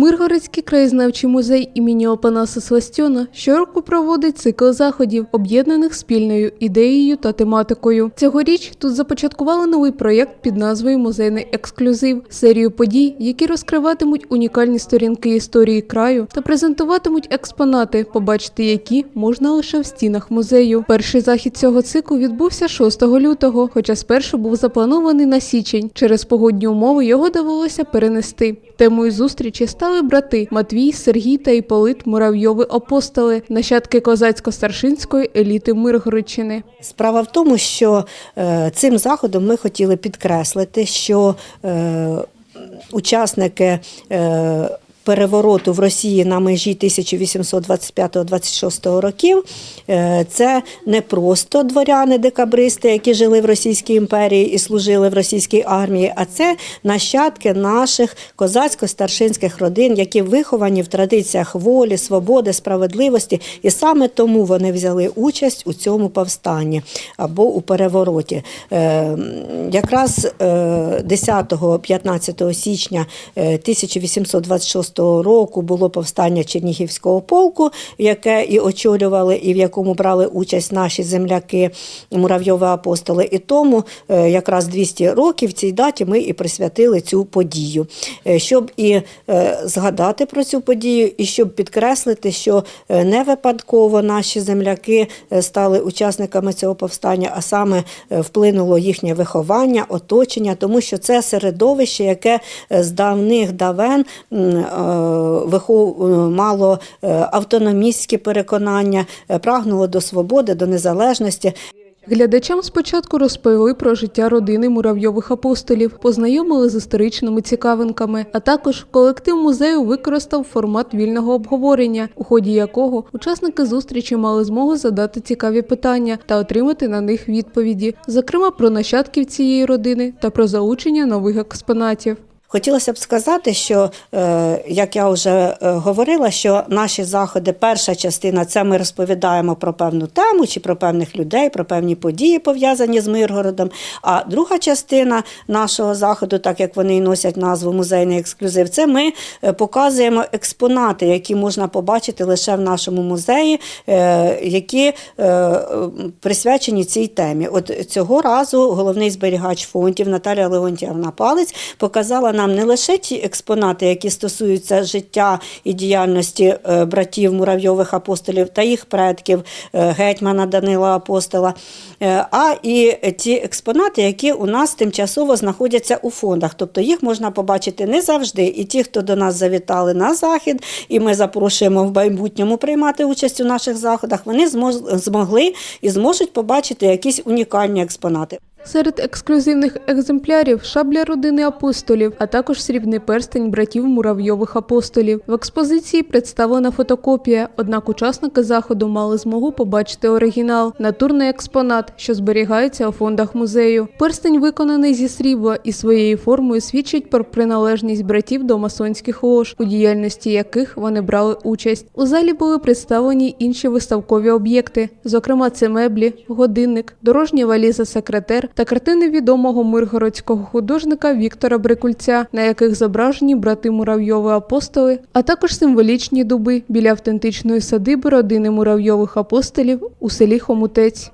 Миргородський краєзнавчий музей імені Опанаса Сластьона щороку проводить цикл заходів, об'єднаних спільною ідеєю та тематикою. Цьогоріч тут започаткували новий проєкт під назвою Музейний ексклюзив, серію подій, які розкриватимуть унікальні сторінки історії краю та презентуватимуть експонати, побачити які можна лише в стінах музею. Перший захід цього циклу відбувся 6 лютого, хоча спершу був запланований на січень. Через погодні умови його довелося перенести. Темою зустрічі стали брати Матвій, Сергій та Іполит Муравйови апостоли, нащадки козацько-старшинської еліти Миргородщини. Справа в тому, що е, цим заходом ми хотіли підкреслити, що е, учасники е, перевороту в Росії на межі 1825-26 років е, це не просто дворяни-декабристи, які жили в Російській імперії і служили в російській армії, а це нащадки наших козацько-старшинських родин, які виховані в традиціях волі, свободи, справедливості, і саме тому вони взяли участь у цьому повстанні або у перевороті. Е, Якраз е, 10-15 січня е, 1826 року було повстання Чернігівського полку, яке і очолювали, і в якому брали участь наші земляки Муравйові апостоли. І тому е, якраз 200 років цій даті ми і присвятили цю подію, Е, щоб і е, згадати про цю подію, і щоб підкреслити, що не випадково наші земляки стали учасниками цього повстання, а саме вплинуло їхнє виховання, оточення, тому що це середовище, яке з давних давен мало е, автономістські переконання, е, прагнуло до свободи, до незалежності. Глядачам спочатку розповіли про життя родини муравйових апостолів, познайомили з історичними цікавинками, а також колектив музею використав формат вільного обговорення, у ході якого учасники зустрічі мали змогу задати цікаві питання та отримати на них відповіді, зокрема про нащадків цієї родини та про залучення нових експонатів. Хотілося б сказати, що е, як я вже е, говорила, що наші заходи, перша частина це ми розповідаємо про певну тему чи про певних людей, про певні події пов'язані з Миргородом. А друга частина нашого заходу, так як вони і носять назву музейний ексклюзив, це ми е, показуємо експонати, які можна побачити лише в нашому музеї, які присвячені цій темі. От цього разу головний зберігач фондів Наталія Леонтьєвна Палець показала нам не лише ті експонати, які стосуються життя і діяльності е, братів муравйових апостолів та їх предків, е, гетьмана Данила Апостола, е, а і ті експонати, які у нас тимчасово знаходяться у фондах. Тобто їх можна побачити не завжди. І ті, хто до нас завітали на захід, і ми запрошуємо в майбутньому приймати участь у наших заходах, вони змогли і зможуть побачити якісь унікальні експонати. Серед ексклюзивних екземплярів шабля родини апостолів, а також срібний перстень братів муравйових апостолів. В експозиції представлена фотокопія, однак учасники заходу мали змогу побачити оригінал, натурний експонат, що зберігається у фондах музею. Перстень виконаний зі срібла і своєю формою свідчить про приналежність братів до масонських лож, у діяльності яких вони брали участь. У залі були представлені інші виставкові об'єкти, зокрема, це меблі, годинник, дорожня валіза секретер та картини відомого миргородського художника Віктора Брикульця, на яких зображені брати Муравйови апостоли, а також символічні дуби біля автентичної садиби родини Муравйових апостолів у селі Хомутець.